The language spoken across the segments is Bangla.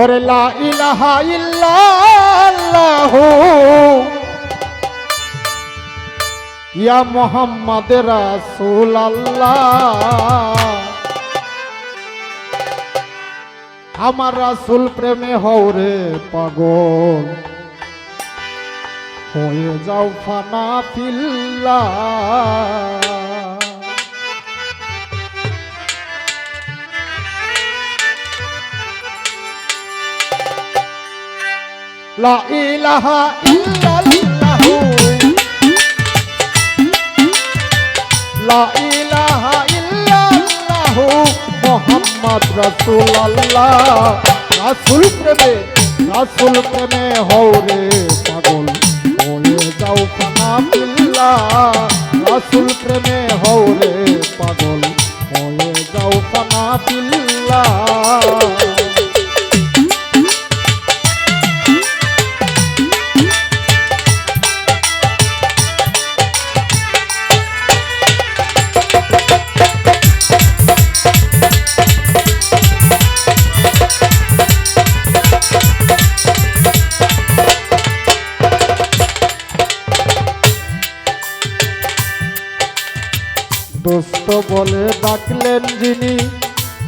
ওরে লা ইয়া মোহাম্মদ রাসূল আল্লাহ আমার রাসূল প্রেমে হও রে পাগল। হয়ে যাও ফানা ফিল্লা লা ইলাহা ইল্লাল্লাহু। লা ইলাহা ইল্লাল্লাহু। মুহাম্মদ রাসূলুল্লাহ। রাসূল প্রেমে রাসূল প্রেমে হও রে পাগল। হয়ে যাও ফানা বিল্লাহ। রাসূল প্রেমে হও রে পাগল। বলে ডাকলেন যিনি,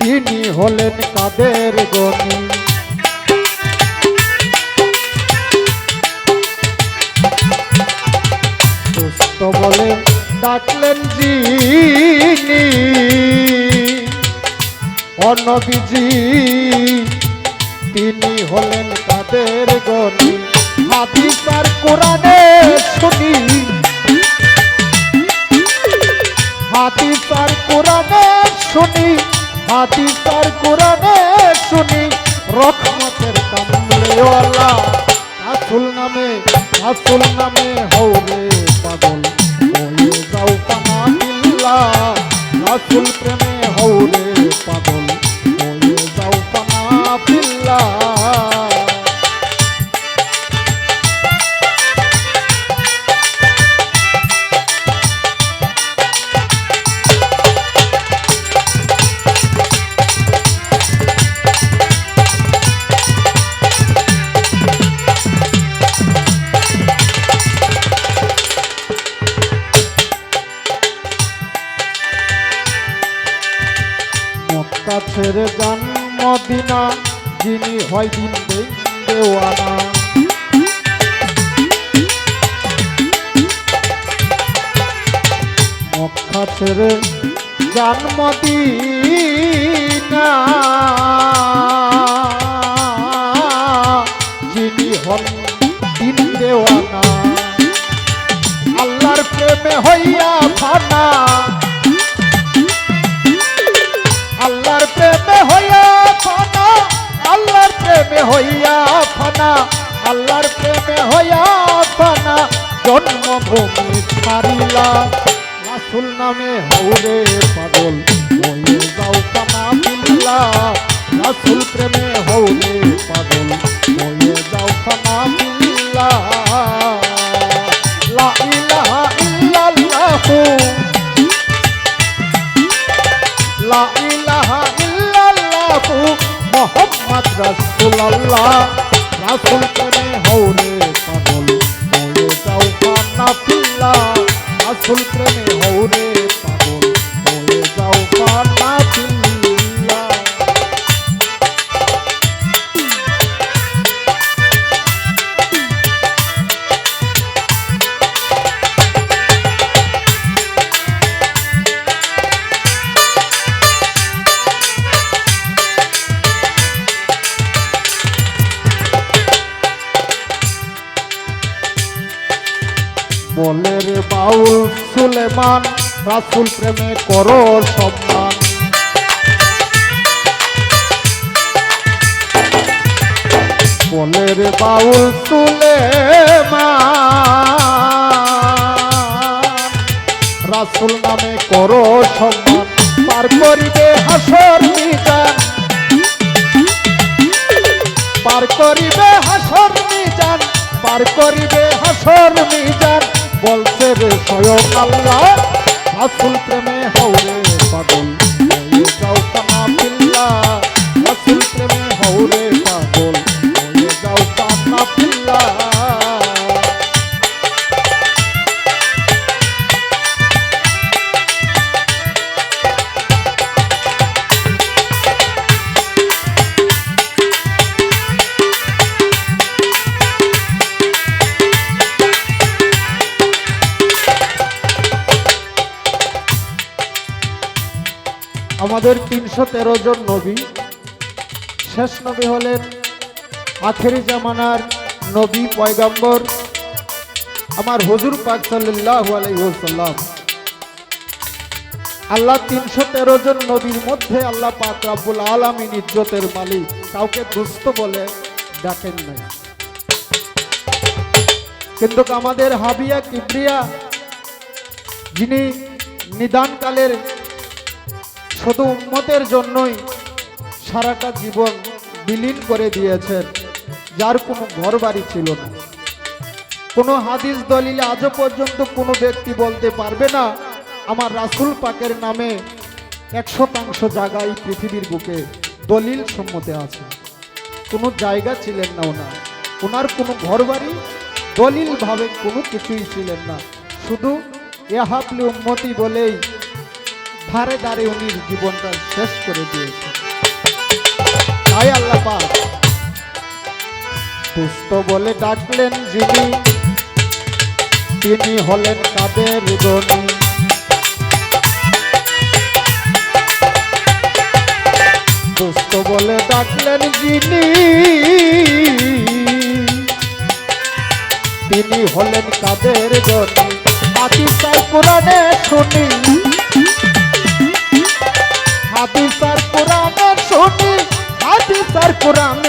তিনি হলেন কাদের গনি। সুস্থ বলে ডাকলেন যিনি, অনবিজি, তিনি হলেন কাদের গনি। হাদিস আর কোরআনে শুনি হাদিস আর কোরআনে শুনি হাদিস আর কোরআনে শুনি। রহমতের কামলেওয়ালা, রাসুল নামে রাসুল নামে হৌরে পাগল। হয়ে যাও পানা বিল্লা রাসুল প্রেমে হৌরে পাগল। হয়ে যাও পানা বিল্লা মক্কা ছেড়ে যান হয় দিন দেওয়ানা। মক্কা ছেড়ে যান মদিনা যিনি হন দিন দেওয়ানা। আল্লাহর প্রেমে হইয়া ফানা আল্লাহর প্রেমে হইয়া ফানা, আল্লাহর প্রেমে হইয়া ফানা, আল্লাহর প্রেমে হইয়া ফানা, জন্মভূমি ছাড়িলা রাসুল নামে হৌরে পাগল হয়ে যাও কানা বিল্লা রাসুল প্রেমে হৌরে পাগল হয়ে যাও কানা বিল্লা মুহাম্মদ রসুল রাসূল প্রেমে হৌরে বলে রে বাউল সুলেমান, রাসুল প্রেমে করো সম্মান। বলে রে বাউল সুলেমান, রাসুল নামে করো সম্মান। পার করিবে হাসর মিজান। পার করিবে হাসর মিজান, পার করিবে হাসর বলছে রে স্বয়ং আল্লাহ রাসুল প্রেমে হৌরে আমাদের তিনশো তেরো জন নবী। শেষ নবী হলেন আখেরি জামানার নবী পয়গম্বর, আমার হজুর পাক সাল্লাহ আলাইসাল্লাম আল্লাহ তিনশো তেরো জন নবীর মধ্যে আল্লাহ পাক রাব্বুল আলামিন ইজ্জতের মালিক। কাউকে দুস্থ বলে ডাকেন নাই। কিন্তু আমাদের হাবিয়া কিবরিয়া, যিনি নিদানকালের শুধু উন্মতের জন্যই সারাটা জীবন বিলীন করে দিয়েছেন। যার কোনো ঘর বাড়ি ছিল না। কোনো হাদিস দলিলে আজও পর্যন্ত কোনো ব্যক্তি বলতে পারবে না, আমার রাসুল পাকের নামে এক শতাংশ জায়গায় পৃথিবীর বুকে দলিল সম্মতে আছে। কোনো জায়গা ছিলেন না ওনার। ওনার কোনো ঘর বাড়ি দলিল ভাবে কোনো কিছুই ছিলেন না। শুধু এহাপলি উন্মতি বলেই ধারে ধারে উনি জীবনটা শেষ করে দিয়েছেন। তাই আল্লাহ পাক। দুস্থ বলে ডাকলেন যিনি, তিনি হলেন কাদের গণী দুস্থ বলে ডাকলেন যিনি, তিনি হলেন কাদের গণী হাদিসার কোরআনে শুনি। হাদিসার